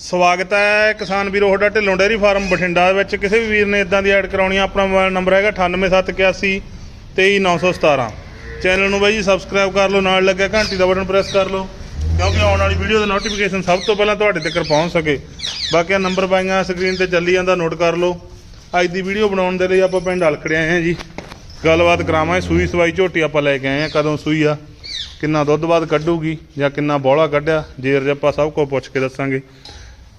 ਸਵਾਗਤ ਹੈ ਕਿਸਾਨ ਵੀਰੋ, ਤੁਹਾਡਾ ਢਿੱਲੋਂ ਡੇਅਰੀ ਫਾਰਮ ਬਠਿੰਡਾ ਵਿੱਚ। ਕਿਸੇ ਵੀ ਵੀਰ ਨੇ ਇਦਾਂ ਦੀ ਐਡ ਕਰਾਉਣੀ ਆ, ਆਪਣਾ ਮੋਬਾਈਲ ਨੰਬਰ ਹੈਗਾ 98781 23917 ਚੈਨਲ ਨੂੰ ਬਾਈ ਜੀ ਸਬਸਕ੍ਰਾਈਬ ਕਰ ਲਓ, ਨਾਲ ਲੱਗਿਆ ਘੰਟੀ ਦਾ ਬਟਨ ਪ੍ਰੈਸ ਕਰ ਲਓ, ਕਿਉਂਕਿ ਆਉਣ ਵਾਲੀ ਵੀਡੀਓ ਦਾ ਨੋਟੀਫਿਕੇਸ਼ਨ ਸਭ ਤੋਂ ਪਹਿਲਾਂ ਤੁਹਾਡੇ ਤੱਕ ਪਹੁੰਚ ਸਕੇ। ਬਾਕੀ ਨੰਬਰ ਪਾਈਆਂ ਸਕਰੀਨ ਤੇ, ਚੱਲੀ ਜਾਂਦਾ ਨੋਟ ਕਰ ਲਓ। ਅੱਜ ਦੀ ਵੀਡੀਓ ਬਣਾਉਣ ਦੇ ਲਈ ਆਪਾਂ ਪਿੰਡ ਹਲਕੜੇ ਆਏ ਹਾਂ ਜੀ। ਗੱਲਬਾਤ ਕਰਾਵਾਂਗੇ ਸੂਈ ਸਵਾਈ ਝੋਟੀ ਆਪਾਂ ਲੈ ਕੇ ਆਏ ਹਾਂ, ਕਦੋਂ ਸੂਈ ਆ, ਕਿੰਨਾ ਦੁੱਧ ਬਾਅਦ ਕੱਢੂਗੀ ਜਾਂ ਕਿੰਨਾ ਬੋਲਾ ਕੱਢਿਆ ਜੇਰ ਜੱਪਾ ਸਭ ਕੁਝ ਪੁੱਛ ਕੇ ਦੱਸਾਂਗੇ।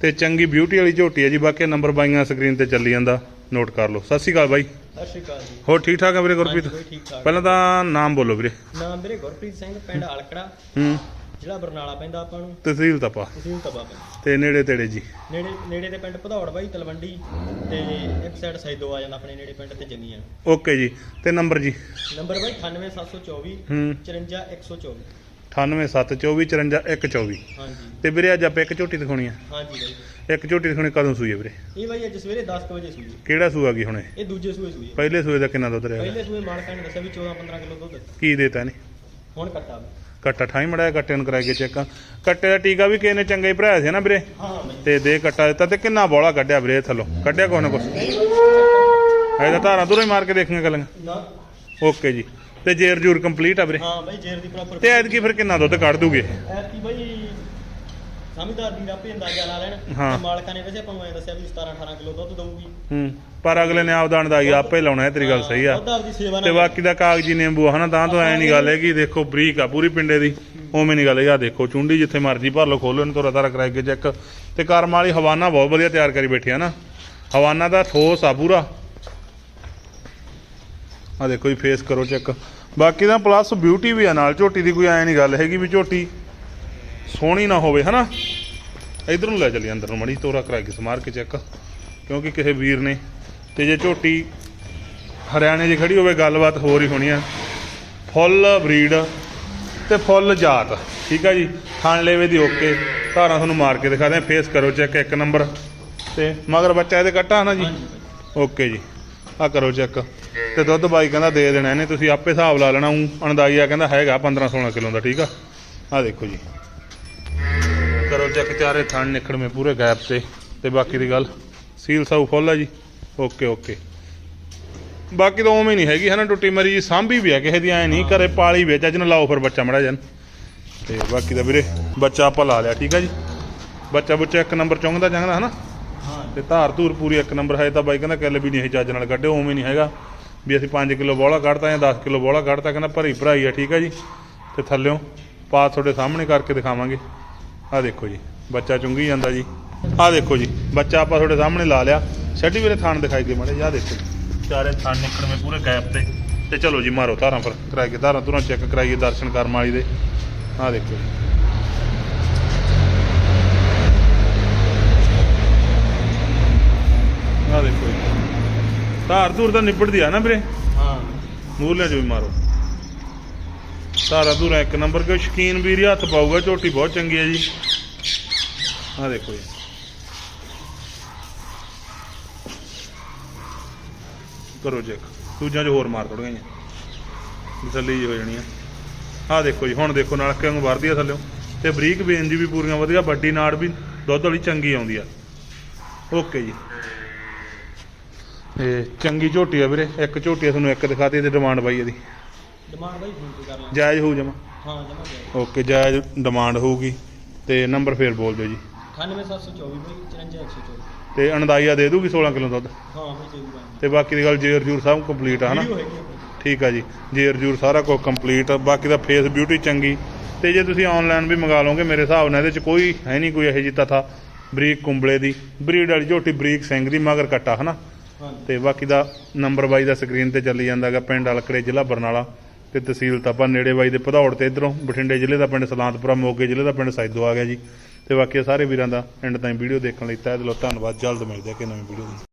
ਤੇ ਚੰਗੀ ਬਿਊਟੀ ਵਾਲੀ ਝੋਟੀ ਹੈ ਜੀ ਬਾਕੀ ਨੰਬਰ ਬਾਈਆਂ ਸਕਰੀਨ ਤੇ ਚੱਲੀ ਜਾਂਦਾ। ਨੋਟ ਕਰ ਲਓ। ਸਤਿ ਸ਼੍ਰੀ ਅਕਾਲ ਬਾਈ। ਸਤਿ ਸ਼੍ਰੀ ਅਕਾਲ ਜੀ। ਹੋਰ ਠੀਕ ਠਾਕ ਹੈ ਵੀਰੇ ਗੁਰਪ੍ਰੀਤ? ਠੀਕ ਠਾਕ। ਪਹਿਲਾਂ ਤਾਂ ਨਾਮ ਬੋਲੋ ਵੀਰੇ। ਨਾਮ ਵੀਰੇ ਗੁਰਪ੍ਰੀਤ ਸਿੰਘ ਪਿੰਡ ਹਲਕੜਾ। ਹੂੰ। ਜ਼ਿਲ੍ਹਾ ਬਰਨਾਲਾ ਪੈਂਦਾ ਆਪਾਂ ਨੂੰ। ਤਹਿਸੀਲ ਤਪਾ। ਤਹਿਸੀਲ ਤਬਾ ਪੈਂਦਾ। ਤੇ ਨੇੜੇ ਤੇੜੇ ਜੀ। ਨੇੜੇ ਨੇੜੇ ਦੇ ਪਿੰਡ ਭਦੌੜ ਬਾਈ ਤਲਵੰਡੀ। ਤੇ ਇੱਕ ਸਾਈਡ ਸੈਦੋ ਆ ਜਾਂਦਾ ਆਪਣੇ ਨੇੜੇ ਪਿੰਡ ਤੇ ਜੰਗੀਆਂ ਓਕੇ ਜੀ। ਤੇ ਨੰਬਰ ਜੀ। ਨੰਬਰ ਬਾਈ 98724 ਹੂੰ। 54124 98724 ਹਾਂਜੀ। ਤੇ ਵੀਰੇ ਅੱਜ ਆਪਾਂ ਇੱਕ ਝੋਟੀ ਦਿਖਾਉਣੀ ਆ। ਹਾਂਜੀ ਬਾਈ। ਇੱਕ ਝੋਟੀ ਦਿਖਾਉਣੀ ਕਦੋਂ ਸੂਈ ਵੀਰੇ? ਇਹ ਬਾਈ ਅੱਜ ਸਵੇਰੇ 10 ਕੁ ਵਜੇ ਸੂਈ ਕਿਹੜਾ ਸੂਆ ਗਈ ਹੁਣੇ? ਇਹ ਦੂਜੇ ਸੂਏ ਸੂਈ ਹੈ। ਪਹਿਲੇ ਸੂਏ ਦਾ ਕਿੰਨਾ ਦੁੱਧ ਰਿਹਾ ਪਹਿਲੇ ਸੂਏ ਮਾਲਕਾਂ ਨੇ ਦੱਸਿਆ ਵੀ 14 15 ਕਿਲੋ ਦੁੱਧ ਕੀ ਦੇਤਾ ਨੇ ਹੁਣ ਕੱਟਾ ਵਾ। ਕੱਟਾ ਠਾਈ ਮੜਾਇਆ ਕੱਟੇ ਨੂੰ ਕਰਾਈ ਕੇ ਚੈੱਕ ਕੱਟੇ ਦਾ ਟੀਕਾ ਵੀ ਕਿਸੇ ਨੇ ਚੰਗਾ ਹੀ ਭਰਾਇਆ ਸੀ ਨਾ ਵੀਰੇ? ਹਾਂ ਬਾਈ। ਤੇ ਦੇ ਕੱਟਾ ਦਿੱਤਾ ਤੇ ਕਿੰਨਾ ਬੋਲਾ ਕੱਢਿਆ ਵੀਰੇ ਥੱਲੋਂ? ਕੱਢਿਆ ਕੋਈ ਨਾ ਕੁਛ? ਐਦਾ ਧਾਰਾਂ ਹੀ ਮਾਰ ਕੇ ਦੇਖੀਆਂ ਗੱਲਾਂ। ਨਾ। ਓਕੇ ਜੀ। ਤੇ ਜੇਰ ਜੂਰ ਕੰਪਲੀਟ ਆ ਵੀਰੇ। ਹਾਂ ਬਾਈ ਜੇਰ ਦੀ ਪ੍ਰੋਪਰ ਤੇ ਐਤਕੀ ਫਿਰ ਕਿੰਨਾ ਦੁੱਧ ਕੱਢ ਦੂਗੇ? ਐਤਕੀ ਬਾਈ ਸਮਝਦਾਰ ਦੀ ਆਪੇ ਅੰਦਾਜ਼ਾ ਲਾ ਲੈਣ। ਹਾਂ। ਤੇ ਮਾਲਕਾਂ ਨੇ ਵੈਸੇ ਆਪਾਂ ਨੂੰ ਐਂ ਦੱਸਿਆ ਵੀ 17 18 ਕਿਲੋ ਦੁੱਧ ਦਊਗੀ। ਹੂੰ ਪਰ ਅਗਲੇ ਨੇ ਆਪਦਾ ਅੰਦਾਜ਼ੀ ਆਪੇ ਲਾਉਣਾ ਹੈ ਤੇਰੀ ਗੱਲ ਸਹੀ ਆ। ਤੇ ਬਾਕੀ ਦਾ ਕਾਗਜੀ ਨਿੰਬੂ ਹਨਾ ਤਾਂ ਤੋਂ ਐ ਨਹੀਂ ਗੱਲ ਹੈਗੀ ਦੇਖੋ ਬਰੀਕ ਆ ਪੂਰੀ ਪਿੰਡੇ ਦੀ ਉਵੇਂ ਨਹੀਂ ਗੱਲ ਆ ਦੇਖੋ ਚੁੰਡੀ ਜਿੱਥੇ ਮਰਜ਼ੀ ਭਰ ਲਓ ਖੋਲੋ ਇਹਨੂੰ ਤੋਰਾ ਤਾਰਾ ਕਰਾਈ ਕੇ ਚੈੱਕ ਤੇ ਕਰਮ ਵਾਲੀ ਹਵਾਨਾ ਬਹੁਤ ਵਧੀਆ ਤਿਆਰ ਕਰੀ ਬੈਠੀ ਆ ਨਾ। ਹਵਾਨਾ ਦਾ ਠੋਸ ਆ ਪੂਰਾ। ਆ ਦੇਖੋ ਜੀ ਫੇਸ ਕਰੋ ਚੈੱਕ ਬਾਕੀ ਦਾ ਪਲੱਸ ਬਿਊਟੀ ਵੀ ਆ ਨਾਲ ਝੋਟੀ ਦੀ ਕੋਈ ਐ ਨਹੀਂ ਗੱਲ ਹੈਗੀ ਵੀ ਝੋਟੀ ਸੋਹਣੀ ਨਾ ਹੋਵੇ ਹਨਾ? ਇਧਰ ਨੂੰ ਲੈ ਚੱਲੀ ਅੰਦਰ ਨੂੰ ਮੜੀ ਤੋਰਾ ਕਰਾ ਕੇ ਸਮਾਰ ਕੇ ਚੈੱਕ ਕਿਉਂਕਿ ਕਿਸੇ ਵੀਰ ਨੇ ਤੇ ਜੇ ਝੋਟੀ ਹਰਿਆਣੇ 'ਚ ਖੜੀ ਹੋਵੇ ਗੱਲਬਾਤ ਹੋਰ ਹੀ ਹੋਣੀ ਆ। ਫੁੱਲ ਬਰੀਡ ਤੇ ਫੁੱਲ ਜਾਤ ਠੀਕ ਆ ਜੀ? ਖਾਣ ਲੈਵੇ ਦੀ ਓਕੇ ਧਾਰਾਂ ਤੁਹਾਨੂੰ ਮਾਰ ਕੇ ਦਿਖਾ ਦਿਆਂ। ਫੇਸ ਕਰੋ ਚੈੱਕ ਇੱਕ ਨੰਬਰ ਤੇ ਮਗਰ ਬੱਚਾ ਇਹਦੇ ਕੱਟਾ ਹਨਾ ਜੀ। ਓਕੇ ਜੀ ਆ ਕਰੋ ਚੈੱਕ ਤੇ ਦੁੱਧ ਬਾਈ ਕਹਿੰਦਾ ਦੇ ਦੇਣਾ ਇਹਨੇ ਤੁਸੀਂ ਆਪੇ ਹਿਸਾਬ ਲਾ ਲੈਣਾ ਉਹ ਅਣਦਾਈਆ ਕਹਿੰਦਾ ਹੈਗਾ 15 16 ਕਿਲੋ ਦਾ ਠੀਕ ਆ? ਆ ਦੇਖੋ ਜੀ। ਕਰੋ ਚੈੱਕ ਚਾਰੇ ਥਣ ਨਿਕੜਵੇਂ ਪੂਰੇ ਗੈਪ ਤੇ ਤੇ ਬਾਕੀ ਦੀ ਗੱਲ ਸੀਲ ਸਾਊ ਫੁੱਲ ਆ ਜੀ। Okay okay. ਬਾਕੀ ਤਾਂ ਉਵੇਂ ਨਹੀਂ ਹੈਗੀ ਹਨਾ ਟੁੱਟੀ ਮਰੀ ਜੀ ਸਾਂਭੀ ਵੀ ਆ ਕਿਸੇ ਦੀ ਐ ਨਹੀਂ ਘਰੇ ਪਾਲੀ ਵਿੱਚ ਅੱਜ ਨੂੰ ਲਾਓ ਫਿਰ ਬੱਚਾ ਮੜਾ ਜਨ ਤੇ ਬਾਕੀ ਦਾ ਵੀਰੇ ਬੱਚਾ ਆਪਾਂ ਲਾ ਲਿਆ ਠੀਕ ਆ ਜੀ। ਬੱਚਾ ਬੁੱਚਾ ਇੱਕ ਨੰਬਰ ਚੁੰਗਦਾ ਚੰਗਦਾ ਹਨਾ? ਤੇ ਧਾਰ ਧੂਰ ਪੂਰੀ ਇੱਕ ਨੰਬਰ ਹੈ ਤਾਂ ਬਾਈ ਕਹਿੰਦਾ ਕਿੱਲ ਵੀ ਨਹੀਂ ਇਹ ਚੱਜ ਨਾਲ ਕੱਢੇ ਉਵੇਂ ਨਹੀਂ ਹੈਗਾ। ਵੀ ਅਸੀਂ 5 ਕਿਲੋ ਬੋਲਾ ਕੱਢਤਾ ਜਾਂ 10 ਕਿਲੋ ਬੋਲਾ ਕੱਢਤਾ, ਕਹਿੰਦਾ ਭਰੀ ਭਰਾਈ ਆ, ਠੀਕ ਆ ਜੀ? ਤੇ ਥੱਲਿਓਂ ਪਾ ਤੁਹਾਡੇ ਸਾਹਮਣੇ ਕਰਕੇ ਦਿਖਾਵਾਂਗੇ। ਆਹ ਦੇਖੋ ਜੀ, ਬੱਚਾ ਚੁੰਗੀ ਜਾਂਦਾ ਜੀ। ਆਹ ਦੇਖੋ ਜੀ, ਬੱਚਾ ਆਪਾਂ ਤੁਹਾਡੇ ਸਾਹਮਣੇ ਲਾ ਲਿਆ। ਛੱਡੀ ਵੀਰੇ ਥਾਣ ਦਿਖਾਈ ਦੇ ਮਾੜੇ ਆਹ ਦੇਖੋ ਜੀ। ਚਾਰੇ ਥਾਣ ਨਿਕਲਵੇਂ ਪੂਰੇ ਗੈਪ ਤੇ। ਤੇ ਚਲੋ ਜੀ, ਮਾਰੋ ਧਾਰਾਂ ਪਰ ਕਰਾਈ ਕੇ ਧਾਰਾਂ ਤੁਰਾਂ ਚੈੱਕ ਕਰਾਈਏ ਦਰਸ਼ਨ ਕਰਮ ਵਾਲੀ ਦੇ। ਆਹ ਦੇਖੋ ਜੀ ਆਹ ਦੇਖੋ ਜੀ ਧਾਰ ਧੂਰ ਤਾਂ ਨਿਬੜਦੀ ਆ ਨਾ ਵੀਰੇ? ਹਾਂ। 'ਚ ਵੀ ਮਾਰੋ। ਧਾਰਾ ਧੂਰਾ ਇੱਕ ਨੰਬਰ ਕੇ ਸ਼ਕੀਨ ਵੀਰ ਹੱਥ ਪਾਊਗਾ ਝੋਟੀ ਬਹੁਤ ਚੰਗੀ ਹੈ ਜੀ। ਆਹ ਦੇਖੋ ਜੀ। ਕਰੋ ਚੈੱਕ। ਦੂਜਿਆਂ 'ਚ ਹੋਰ ਮਾਰ ਥੋੜੀਆਂ ਜੀ। ਤਸੱਲੀ ਜੀ ਹੋ ਜਾਣੀ ਆ। ਆਹ ਦੇਖੋ ਜੀ ਹੁਣ ਦੇਖੋ ਨਲਕੇ ਵਾਂਗੂ ਵਰਦੀ ਆ ਥੱਲਿਓ ਤੇ ਬਰੀਕ ਬੇਨ ਜੀ ਵੀ ਪੂਰੀਆਂ ਵਧੀਆ ਵੱਡੀ ਨਾੜ ਵੀ ਦੁੱਧ ਵਾਲੀ ਚੰਗੀ ਆਉਂਦੀ ਆ। ਓਕੇ ਜੀ। ਇਹ ਚੰਗੀ ਝੋਟੀ ਆ ਵੀਰੇ ਇੱਕ ਝੋਟੀ ਆ ਤੁਹਾਨੂੰ ਇੱਕ ਦਿਖਾਤੀ ਇਹਦੀ ਡਿਮਾਂਡ ਬਾਈ ਇਹਦੀ। ਡਿਮਾਂਡ ਬਾਈ ਫੋਨ ਤੇ ਕਰ ਲਾਂ ਜਾਇਜ਼ ਹੋਊ ਜਮਾ? ਹਾਂ ਜਮਾ ਜਾਏ ਓਕੇ ਜਾਇਜ਼ ਡਿਮਾਂਡ ਹੋਊਗੀ। ਤੇ ਨੰਬਰ ਫੇਰ ਬੋਲ ਦਿਓ ਜੀ। 98724 ਬਾਈ 54124 ਤੇ ਅਣਦਾਈਆ ਦੇ ਦੂਗੀ 16 ਕਿਲੋ ਦੁੱਧ? ਹਾਂ ਬਾਈ ਤੇ ਬਾਕੀ ਦੀ ਗੱਲ ਜੇਰ ਜੂਰ ਸਭ ਕੰਪਲੀਟ ਆ ਹਨਾ? ਠੀਕ ਆ ਜੀ। ਜੇਰ ਜੂਰ ਸਾਰਾ ਕੁਝ ਕੰਪਲੀਟ ਬਾਕੀ ਦਾ ਫੇਸ ਬਿਊਟੀ ਚੰਗੀ। ਤੇ ਜੇ ਤੁਸੀਂ ਆਨਲਾਈਨ ਵੀ ਮੰਗਾ ਲਓਗੇ ਮੇਰੇ ਹਿਸਾਬ ਨਾਲ ਇਹਦੇ ਚ ਕੋਈ ਹੈ ਨਹੀਂ ਕੋਈ ਇਹੋ ਜਿਹੀ ਤਥਾ ਬਰੀਕ ਕੁੰਬਲੇ ਦੀ। ਬਰੀਡ ਵਾਲੀ ਝੋਟੀ ਬਰੀਕ ਸਿੰਘ ਦੀ ਮਗਰ ਕੱਟਾ ਹਨਾ? ਤੇ ਬਾਕੀ ਦਾ ਨੰਬਰ ਬਾਈ ਦਾ ਸਕਰੀਨ ਤੇ ਚੱਲੀ ਜਾਂਦਾਗਾ ਪਿੰਡ ਅਲਕੜੇ ਜ਼ਿਲ੍ਹਾ ਬਰਨਾਲਾ ਤੇ ਤਹਿਸੀਲ ਤਾਪਾ ਨੇੜੇ ਬਾਈ ਦੇ ਭਦੌੜ ਤੇ ਇਧਰੋਂ ਬਠਿੰਡੇ ਜ਼ਿਲ੍ਹੇ ਦਾ ਪਿੰਡ ਸਲਾਂਤਪੁਰਾ ਮੋਗੇ ਜ਼ਿਲ੍ਹੇ ਦਾ ਪਿੰਡ ਸਾਈਦੋ ਆ ਗਿਆ ਜੀ। ਤੇ ਬਾਕੀ ਸਾਰੇ ਵੀਰਾਂ ਦਾ ਐਂਡ ਤਾਈਂ ਵੀਡੀਓ ਦੇਖਣ ਲਈ ਤਹਿ ਦਿਲੋਂ ਧੰਨਵਾਦ। ਜਲਦ ਮਿਲਦੇ ਆ ਕਿ ਨਵੀਂ ਵੀਡੀਓ ਦੀ